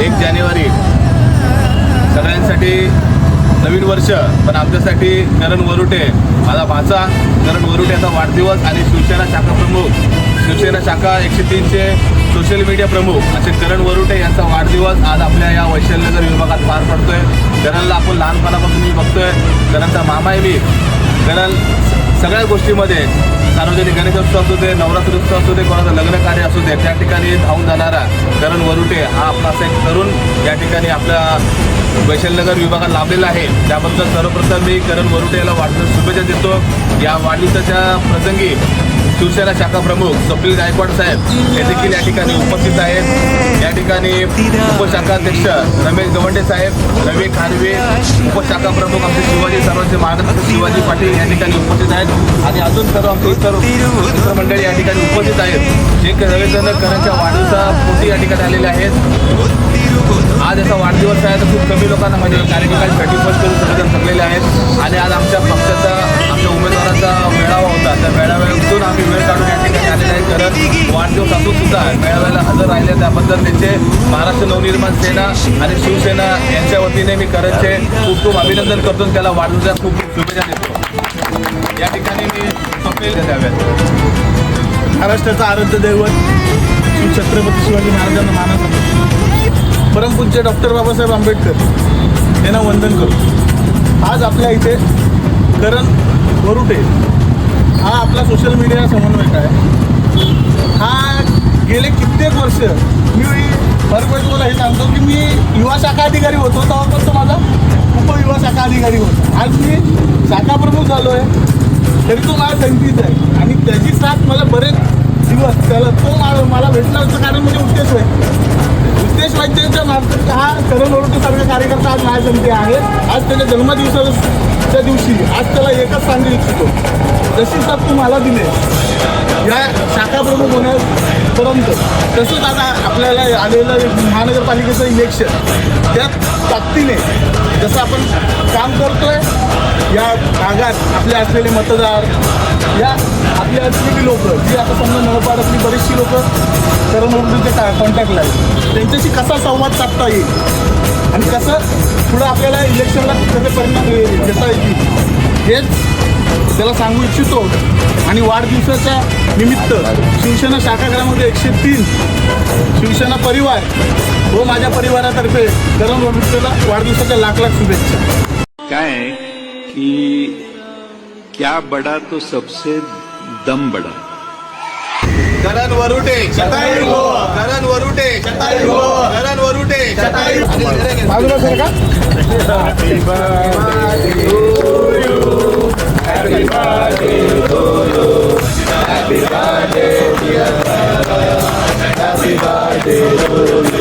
एक जानेवारी. सगळ्यांसाठी नवीन वर्ष पण आमच्यासाठी करण वरुटे माझा भाचा करण वरुटे याचा वाढदिवस आणि शिवसेना शाखा प्रमुख. शिवसेना शाखा एकशे तीनशे सोशल मीडिया प्रमुख. असे करण वरुटे यांचा वाढदिवस आज आपल्या या वैशाल्यनगर विभागात पार पडतोय. करणला आपण लहानपणापासून मी बघतोय. करणचा मामा आहे मी. करण सगळ्या गोष्टीमध्ये सार्वजनिक गणेशोत्सव असू दे नवरात्र उत्सव असू दे कोणाचं लग्न कार्य असू दे त्या ठिकाणी धावून जाणारा करण वरुटे हा आपला असा एक तरुण या ठिकाणी आपल्या वैशालनगर विभागात लाभलेला आहे. त्याबद्दल सर्वप्रथम मी करण वरुटे याला वाढदिवस शुभेच्छा देतो. या वाढदिवसाच्या प्रसंगी शिवसेना शाखा प्रमुख स्वप्नील गायकवाड साहेब हे देखील या ठिकाणी उपस्थित आहेत. या ठिकाणी उपशाखाध्यक्ष रमेश गवंडे साहेब रवी खानवे उपशाखा प्रमुख आमचे शिवाजी सर्वांचे मार्गदर्शक शिवाजी पाटील या ठिकाणी उपस्थित आहेत. आणि अजून सर्व आमचे इतर मित्रमंडळी या ठिकाणी उपस्थित आहेत. एक सगळेजण करणच्या वाढदिवसापोटी या ठिकाणी आलेले आहेत. आज याचा वाढदिवस आहे तर खूप कमी लोकांना म्हणजे कार्यक्रमाची थर्टी फर्स्ट करून सगळेजण थकलेले आहेत. आणि आज आमच्या पक्षाचा आमच्या उमेदवाराचा मेळावा होता. त्या मेळाव्या सुद्धा मेळाव्याला हजर राहिले त्याबद्दल त्यांचे महाराष्ट्र नवनिर्माण सेना आणि शिवसेना यांच्या वतीने मी करणचे खूप खूप अभिनंदन करतो. आणि त्याला वाढवण्यास खूप खूप शुभेच्छा देतो. या ठिकाणी मी स्वप्नील द्याव्यात महाराष्ट्राचं आराध्य दैवत श्री छत्रपती शिवाजी महाराजांना मानस परमपूज्य डॉक्टर बाबासाहेब आंबेडकर यांना वंदन करतो. आज आपल्या इथे करण वरुटे हा आपला सोशल मीडिया समन्वयक आहे. हा गेले कित्येक वर्ष. मी बरोबर मला हे सांगतो की मी युवा शाखा अधिकारी होतो तेव्हापासून तो माझा उपयुवा शाखा अधिकारी होता. आज मी शाखा प्रमुख झालो आहे तरी तो माझा संगतीच आहे. आणि त्याची साथ मला बरेच दिवस त्याला तो मला मला भेटण्याचं कारण म्हणजे उद्देश आहे उद्देश वैद्यांच्या मार्फत हा करण सगळे कार्यकर्ता आज माझ्या संगती आहे. आज त्याच्या जन्मदिवसाच्या दिवशी आज त्याला एकच सांगू इच्छितो. जशी साथ तू मला दिले या शाखा प्रमुख परंतु तसंच आता आपल्याला आलेलं महानगरपालिकेचं इलेक्शन त्या ताकदीने जसं आपण काम करतोय या भागात आपले असलेले मतदार या आपली असलेली लोक जी आता समजा नळपाडातली बरीचशी लोक करण का कॉन्टॅक्टला आहेत त्यांच्याशी कसा संवाद साधता येईल? आणि कसं पुढं आपल्याला इलेक्शनला त्याचे परिणाम घेता येतील? हेच त्याला सांगू इच्छितो. आणि वाढदिवसाच्या निमित्त शिवसेना शाखागृहामध्ये एकशे तीन शिवसेना परिवार व माझ्या परिवारातर्फे करण वरुटेला वाढदिवसाच्या लाख लाख शुभेच्छा. क्या है कि क्या बड़ा तो सबसे दम बड़ा? करण वरुटे करण वरुटे करण वरुटे बाजूला सर का? Happy birthday to. Happy birthday. Happy birthday to.